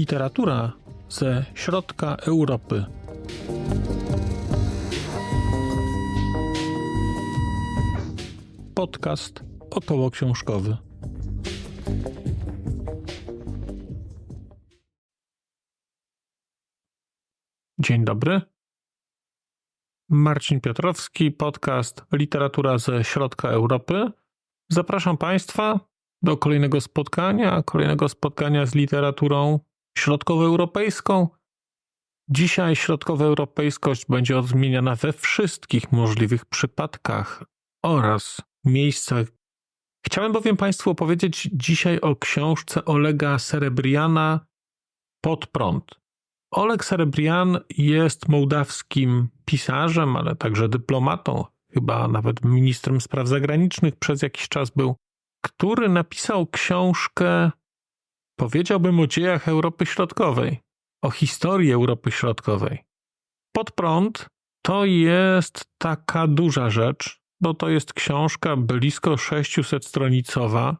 Literatura ze środka Europy. Podcast około książkowy. Dzień dobry. Marcin Piotrowski, podcast Literatura ze środka Europy. Zapraszam Państwa do kolejnego spotkania, kolejnego spotkania z literaturą środkowoeuropejską. Dzisiaj środkowoeuropejskość będzie odmieniana we wszystkich możliwych przypadkach oraz miejscach. Chciałem bowiem Państwu opowiedzieć dzisiaj o książce Olega Serebriana Pod prąd. Oleg Serebrian jest mołdawskim pisarzem, ale także dyplomatą, chyba nawet ministrem spraw zagranicznych przez jakiś czas był, który napisał książkę, powiedziałbym o dziejach Europy Środkowej, o historii Europy Środkowej. Pod prąd to jest taka duża rzecz, bo to jest książka blisko 600-stronicowa,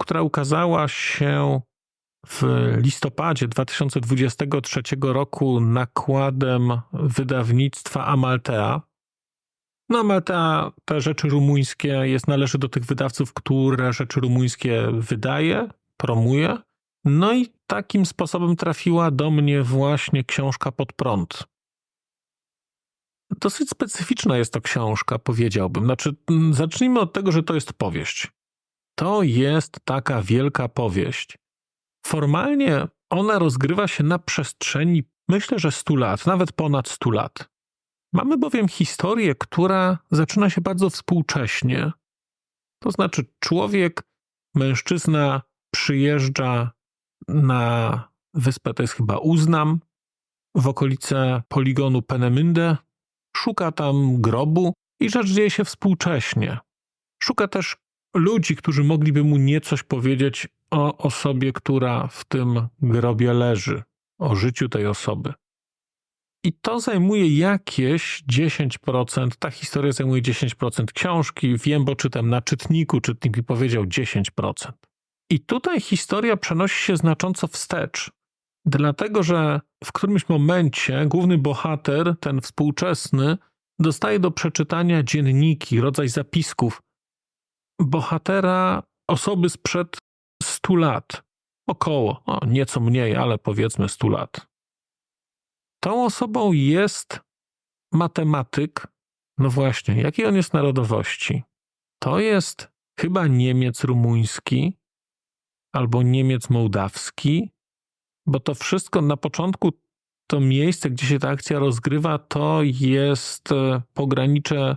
która ukazała się w listopadzie 2023 roku nakładem wydawnictwa Amaltea. No, Amaltea te rzeczy rumuńskie jest, należy do tych wydawców, które rzeczy rumuńskie wydaje, promuje. No i takim sposobem trafiła do mnie właśnie książka pod prąd. Dosyć specyficzna jest to książka, powiedziałbym. Znaczy, zacznijmy od tego, że to jest powieść. To jest taka wielka powieść. Formalnie ona rozgrywa się na przestrzeni, myślę, że 100 lat, nawet ponad 100 lat. Mamy bowiem historię, która zaczyna się bardzo współcześnie. To znaczy, człowiek, mężczyzna przyjeżdża na wyspę, to jest chyba Uznam, w okolice poligonu Penemynde, szuka tam grobu i rzecz dzieje się współcześnie. Szuka też ludzi, którzy mogliby mu niecoś powiedzieć o osobie, która w tym grobie leży, o życiu tej osoby. I to zajmuje jakieś 10%, ta historia zajmuje 10% książki. Wiem, bo czytam na czytniku, czytnik mi powiedział 10%. I tutaj historia przenosi się znacząco wstecz, dlatego że w którymś momencie główny bohater, ten współczesny, dostaje do przeczytania dzienniki, rodzaj zapisków bohatera osoby sprzed 100 lat. Około, no, nieco mniej, ale powiedzmy 100 lat. Tą osobą jest matematyk. No właśnie, jakiej on jest narodowości? To jest chyba Niemiec rumuński albo Niemiec mołdawski, bo to wszystko na początku, to miejsce, gdzie się ta akcja rozgrywa, to jest e, pogranicze,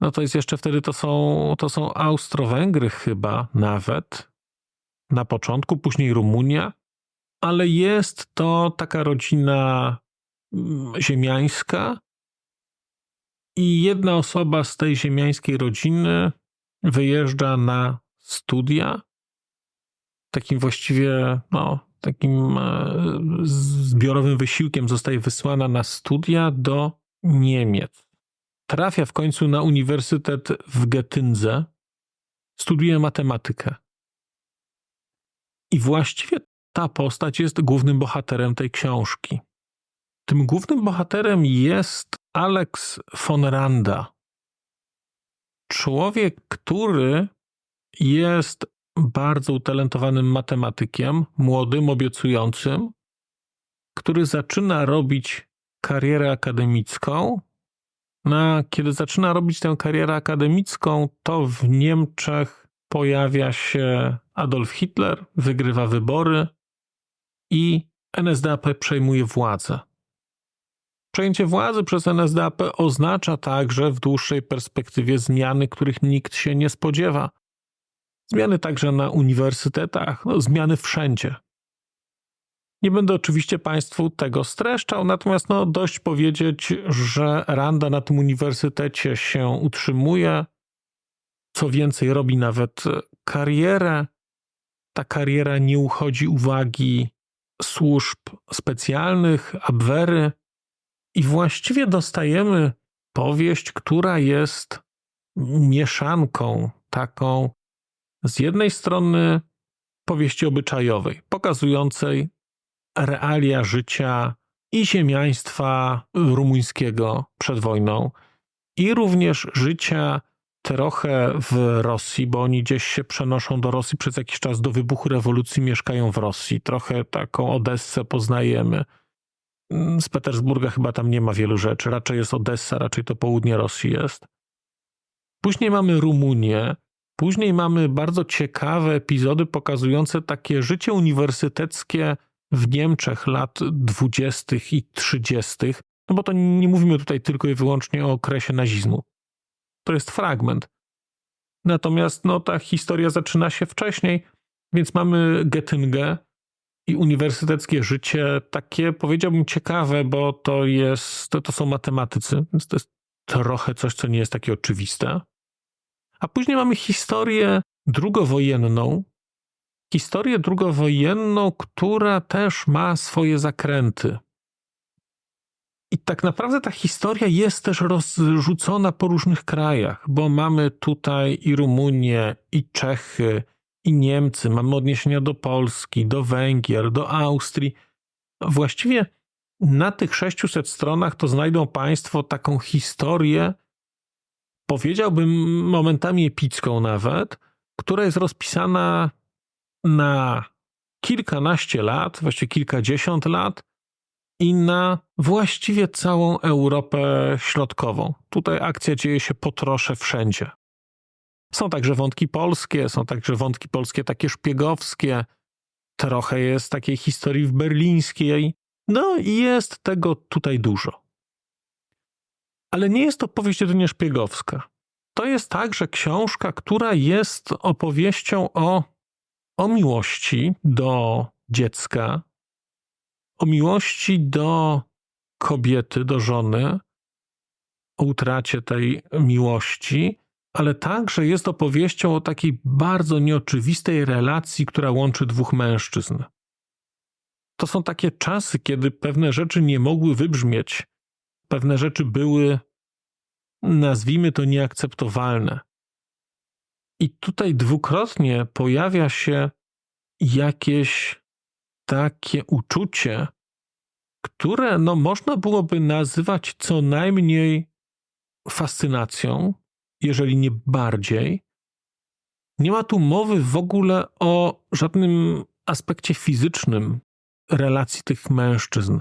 no to jest jeszcze wtedy, to są, to są Austro-Węgry chyba nawet, na początku, później Rumunia, ale jest to taka rodzina mm, ziemiańska i jedna osoba z tej ziemiańskiej rodziny wyjeżdża na studia. Takim właściwie, no, takim e, zbiorowym wysiłkiem zostaje wysłana na studia do Niemiec. Trafia w końcu na uniwersytet w Getyndze, studiuje matematykę. I właściwie ta postać jest głównym bohaterem tej książki. Tym głównym bohaterem jest Alex von Randa. Człowiek, który jest bardzo utalentowanym matematykiem, młodym, obiecującym, który zaczyna robić karierę akademicką. No, a kiedy zaczyna robić tę karierę akademicką, to w Niemczech pojawia się Adolf Hitler, wygrywa wybory i NSDAP przejmuje władzę. Przejęcie władzy przez NSDAP oznacza także w dłuższej perspektywie zmiany, których nikt się nie spodziewa. Zmiany także na uniwersytetach, no, zmiany wszędzie. Nie będę oczywiście Państwu tego streszczał, natomiast no, dość powiedzieć, że Randa na tym uniwersytecie się utrzymuje. Co więcej, robi nawet karierę. Ta kariera nie uchodzi uwagi służb specjalnych, Abwery. I właściwie dostajemy powieść, która jest mieszanką taką z jednej strony powieści obyczajowej, pokazującej realia życia i ziemiaństwa rumuńskiego przed wojną, i również życia trochę w Rosji, bo oni gdzieś się przenoszą do Rosji przez jakiś czas do wybuchu rewolucji, mieszkają w Rosji. Trochę taką Odessę poznajemy. Z Petersburga chyba tam nie ma wielu rzeczy. Raczej jest Odessa, raczej to południe Rosji jest. Później mamy Rumunię. Później mamy bardzo ciekawe epizody pokazujące takie życie uniwersyteckie w Niemczech lat 20. i 30. No bo to nie mówimy tutaj tylko i wyłącznie o okresie nazizmu. To jest fragment. Natomiast no, ta historia zaczyna się wcześniej, więc mamy Getyngę i uniwersyteckie życie, takie powiedziałbym ciekawe, bo to jest, to, to są matematycy, więc to jest trochę coś, co nie jest takie oczywiste. A później mamy historię drugowojenną, historię drugowojenną, która też ma swoje zakręty. I tak naprawdę ta historia jest też rozrzucona po różnych krajach, bo mamy tutaj i Rumunię, i Czechy, i Niemcy, mamy odniesienia do Polski, do Węgier, do Austrii. Właściwie na tych 600 stronach to znajdą Państwo taką historię, powiedziałbym momentami epicką nawet, która jest rozpisana na kilkanaście lat, właściwie kilkadziesiąt lat i na właściwie całą Europę Środkową. Tutaj akcja dzieje się po trosze wszędzie. Są także wątki polskie, są także wątki polskie takie szpiegowskie, trochę jest takiej historii w berlińskiej. No i jest tego tutaj dużo. Ale nie jest to powieść jedynie szpiegowska. To jest także książka, która jest opowieścią o, o miłości do dziecka, o miłości do kobiety, do żony, o utracie tej miłości, ale także jest opowieścią o takiej bardzo nieoczywistej relacji, która łączy dwóch mężczyzn. To są takie czasy, kiedy pewne rzeczy nie mogły wybrzmieć, pewne rzeczy były, nazwijmy to, nieakceptowalne. I tutaj dwukrotnie pojawia się jakieś takie uczucie, które no, można byłoby nazywać co najmniej fascynacją, jeżeli nie bardziej. Nie ma tu mowy w ogóle o żadnym aspekcie fizycznym relacji tych mężczyzn.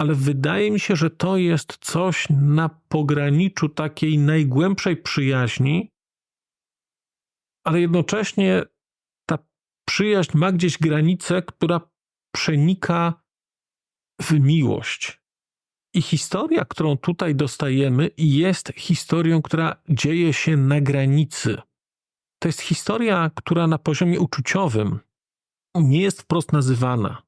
Ale wydaje mi się, że to jest coś na pograniczu takiej najgłębszej przyjaźni, ale jednocześnie przyjaźń ma gdzieś granicę, która przenika w miłość. I historia, którą tutaj dostajemy, jest historią, która dzieje się na granicy. To jest historia, która na poziomie uczuciowym nie jest wprost nazywana,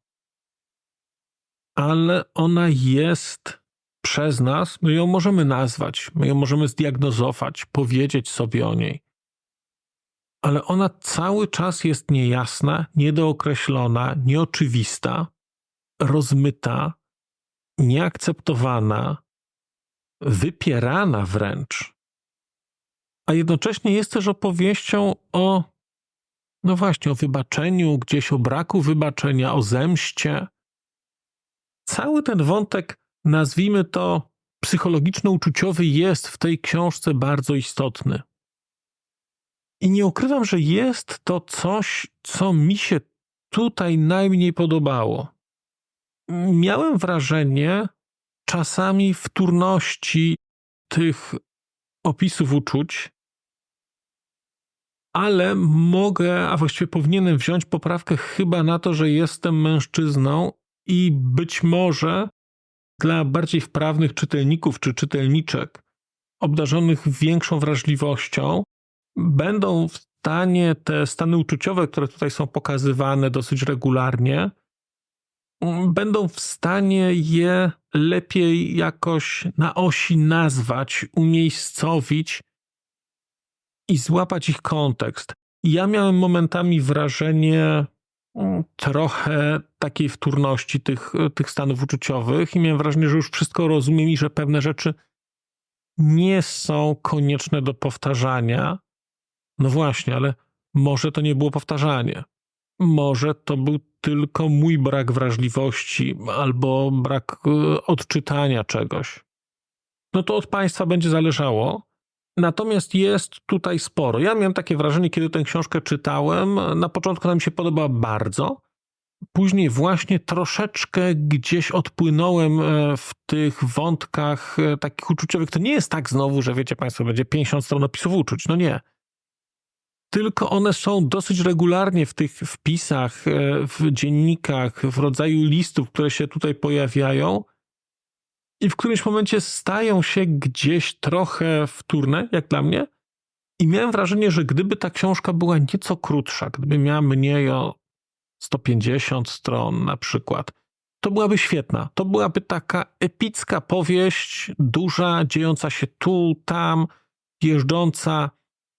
ale ona jest przez nas, my ją możemy nazwać, my ją możemy zdiagnozować, powiedzieć sobie o niej ale ona cały czas jest niejasna, niedookreślona, nieoczywista, rozmyta, nieakceptowana, wypierana wręcz. A jednocześnie jest też opowieścią o, no właśnie, o wybaczeniu, gdzieś o braku wybaczenia, o zemście. Cały ten wątek, nazwijmy to psychologiczno-uczuciowy, jest w tej książce bardzo istotny. I nie ukrywam, że jest to coś, co mi się tutaj najmniej podobało. Miałem wrażenie czasami wtórności tych opisów uczuć, ale mogę, a właściwie powinienem wziąć poprawkę chyba na to, że jestem mężczyzną i być może dla bardziej wprawnych czytelników czy czytelniczek, obdarzonych większą wrażliwością, będą w stanie te stany uczuciowe, które tutaj są pokazywane dosyć regularnie, będą w stanie je lepiej jakoś na osi nazwać, umiejscowić i złapać ich kontekst. Ja miałem momentami wrażenie mm, trochę takiej wtórności tych, tych stanów uczuciowych i miałem wrażenie, że już wszystko rozumiem i że pewne rzeczy nie są konieczne do powtarzania, no właśnie, ale może to nie było powtarzanie. Może to był tylko mój brak wrażliwości albo brak e, odczytania czegoś. No to od państwa będzie zależało. Natomiast jest tutaj sporo. Ja miałem takie wrażenie, kiedy tę książkę czytałem. Na początku nam się podobała bardzo. Później właśnie troszeczkę gdzieś odpłynąłem e, w tych wątkach e, takich uczuciowych. To nie jest tak znowu, że wiecie Państwo, będzie 50 stron opisów uczuć. No nie. Tylko one są dosyć regularnie w tych wpisach, e, w dziennikach, w rodzaju listów, które się tutaj pojawiają i w którymś momencie stają się gdzieś trochę wtórne, jak dla mnie. I miałem wrażenie, że gdyby ta książka była nieco krótsza, gdyby miała mniej o 150 stron na przykład, to byłaby świetna. To byłaby taka epicka powieść, duża, dziejąca się tu, tam, jeżdżąca,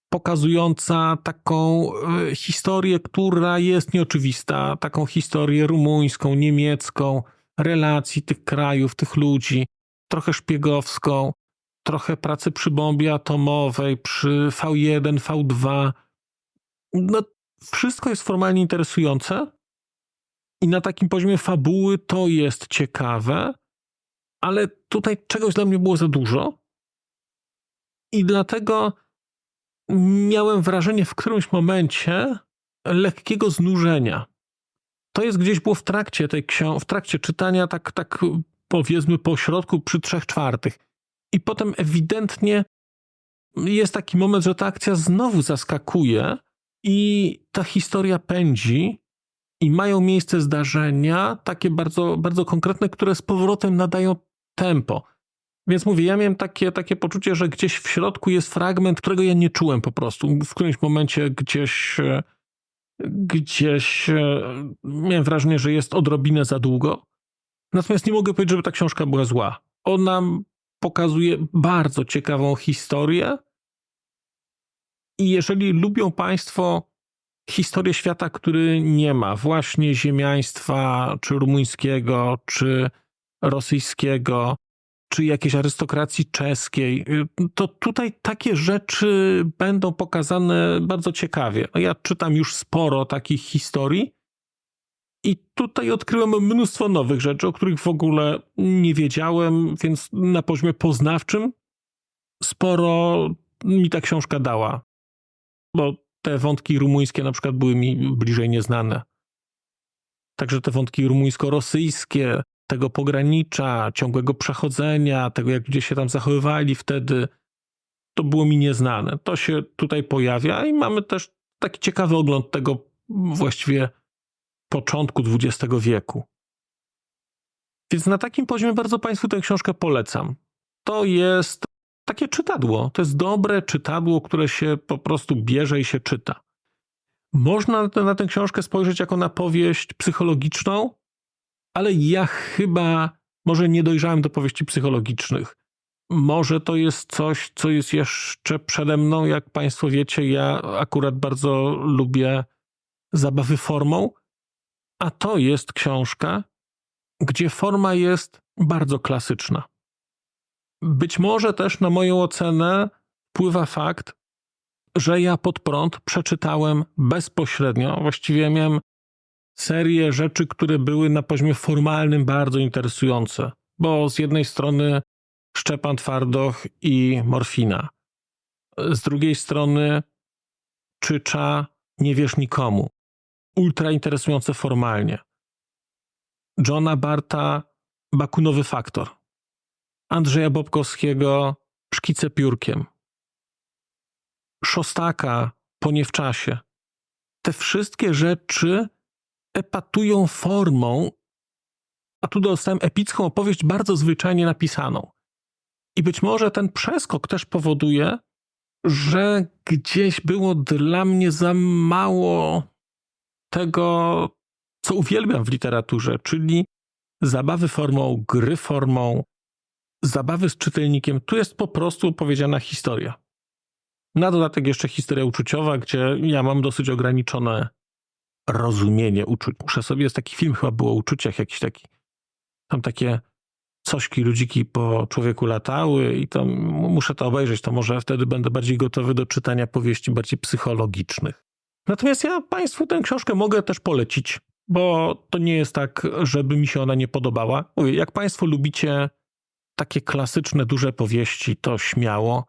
pokazująca taką e, historię, która jest nieoczywista, taką historię rumuńską, niemiecką, relacji tych krajów, tych ludzi, trochę szpiegowską, trochę pracy przy bombie atomowej, przy V1, V2. No, wszystko jest formalnie interesujące i na takim poziomie fabuły to jest ciekawe, ale tutaj czegoś dla mnie było za dużo. I dlatego miałem wrażenie w którymś momencie lekkiego znużenia. To jest gdzieś było w trakcie tej książki, w trakcie czytania, tak, tak powiedzmy po środku, przy trzech czwartych. I potem ewidentnie jest taki moment, że ta akcja znowu zaskakuje i ta historia pędzi i mają miejsce zdarzenia takie bardzo, bardzo konkretne, które z powrotem nadają tempo. Więc mówię, ja miałem takie, takie poczucie, że gdzieś w środku jest fragment, którego ja nie czułem po prostu. W którymś momencie gdzieś, e, gdzieś e, miałem wrażenie, że jest odrobinę za długo. Natomiast nie mogę powiedzieć, żeby ta książka była zła. Ona pokazuje bardzo ciekawą historię. I jeżeli lubią Państwo historię świata, który nie ma właśnie ziemiaństwa, czy rumuńskiego, czy rosyjskiego, czy jakiejś arystokracji czeskiej, to tutaj takie rzeczy będą pokazane bardzo ciekawie. Ja czytam już sporo takich historii i tutaj odkryłem mnóstwo nowych rzeczy, o których w ogóle nie wiedziałem, więc na poziomie poznawczym sporo mi ta książka dała. Bo te wątki rumuńskie na przykład były mi bliżej nieznane. Także te wątki rumuńsko-rosyjskie, tego pogranicza, ciągłego przechodzenia, tego jak ludzie się tam zachowywali wtedy, to było mi nieznane. To się tutaj pojawia i mamy też taki ciekawy ogląd tego właściwie początku XX wieku. Więc na takim poziomie bardzo Państwu tę książkę polecam. To jest takie czytadło. To jest dobre czytadło, które się po prostu bierze i się czyta. Można na tę książkę spojrzeć jako na powieść psychologiczną, ale ja chyba może nie dojrzałem do powieści psychologicznych. Może to jest coś, co jest jeszcze przede mną. Jak Państwo wiecie, ja akurat bardzo lubię zabawy formą, a to jest książka, gdzie forma jest bardzo klasyczna. Być może też na moją ocenę wpływa fakt, że ja pod prąd przeczytałem bezpośrednio. Właściwie miałem serię rzeczy, które były na poziomie formalnym bardzo interesujące, bo z jednej strony Szczepan Twardoch i Morfina, z drugiej strony Czycza Nie wiesz nikomu, ultra interesujące formalnie. Johna Barta Bakunowy Faktor, Andrzeja Bobkowskiego Szkice piórkiem, Szostaka Po nie w czasie. Te wszystkie rzeczy epatują formą, a tu dostałem epicką opowieść bardzo zwyczajnie napisaną. I być może ten przeskok też powoduje, że gdzieś było dla mnie za mało tego, co uwielbiam w literaturze, czyli zabawy formą, gry formą, zabawy z czytelnikiem. Tu jest po prostu opowiedziana historia. Na dodatek jeszcze historia uczuciowa, gdzie ja mam dosyć ograniczone rozumienie uczuć. Muszę sobie, jest taki film chyba było o uczuciach, jakiś taki, tam takie cośki, ludziki po człowieku latały i to muszę to obejrzeć, to może wtedy będę bardziej gotowy do czytania powieści bardziej psychologicznych. Natomiast ja Państwu tę książkę mogę też polecić. bo to nie jest tak, żeby mi się ona nie podobała. Mówię, jak Państwo lubicie takie klasyczne, duże powieści, to śmiało.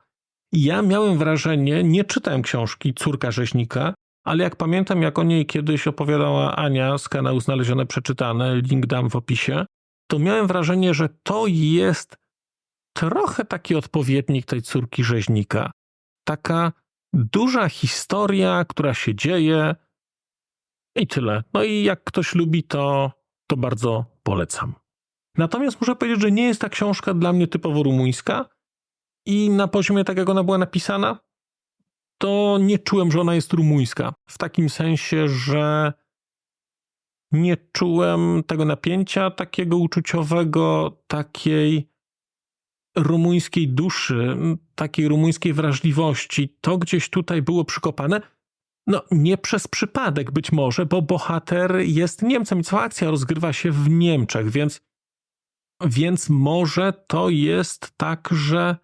Ja miałem wrażenie, nie czytałem książki Córka Rzeźnika, ale jak pamiętam, jak o niej kiedyś opowiadała Ania z kanału Znalezione Przeczytane, link dam w opisie, to miałem wrażenie, że to jest trochę taki odpowiednik tej Córki Rzeźnika. Taka duża historia, która się dzieje i tyle. No i jak ktoś lubi, to, to bardzo polecam. Natomiast muszę powiedzieć, że nie jest ta książka dla mnie typowo rumuńska i na poziomie tak jak ona była napisana, to nie czułem, że ona jest rumuńska. W takim sensie, że nie czułem tego napięcia takiego uczuciowego, takiej rumuńskiej duszy, takiej rumuńskiej wrażliwości. To gdzieś tutaj było przykopane. No, nie przez przypadek być może, bo bohater jest Niemcem i cała akcja rozgrywa się w Niemczech, więc, więc może to jest tak, że,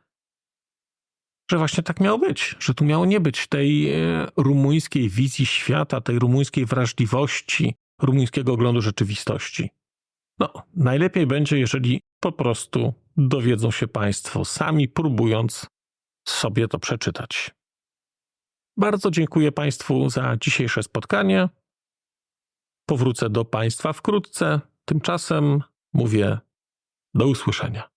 że właśnie tak miało być, że tu miało nie być tej e, rumuńskiej wizji świata, tej rumuńskiej wrażliwości, rumuńskiego oglądu rzeczywistości. No, najlepiej będzie, jeżeli po prostu dowiedzą się Państwo sami, próbując sobie to przeczytać. Bardzo dziękuję Państwu za dzisiejsze spotkanie. Powrócę do Państwa wkrótce. Tymczasem mówię do usłyszenia.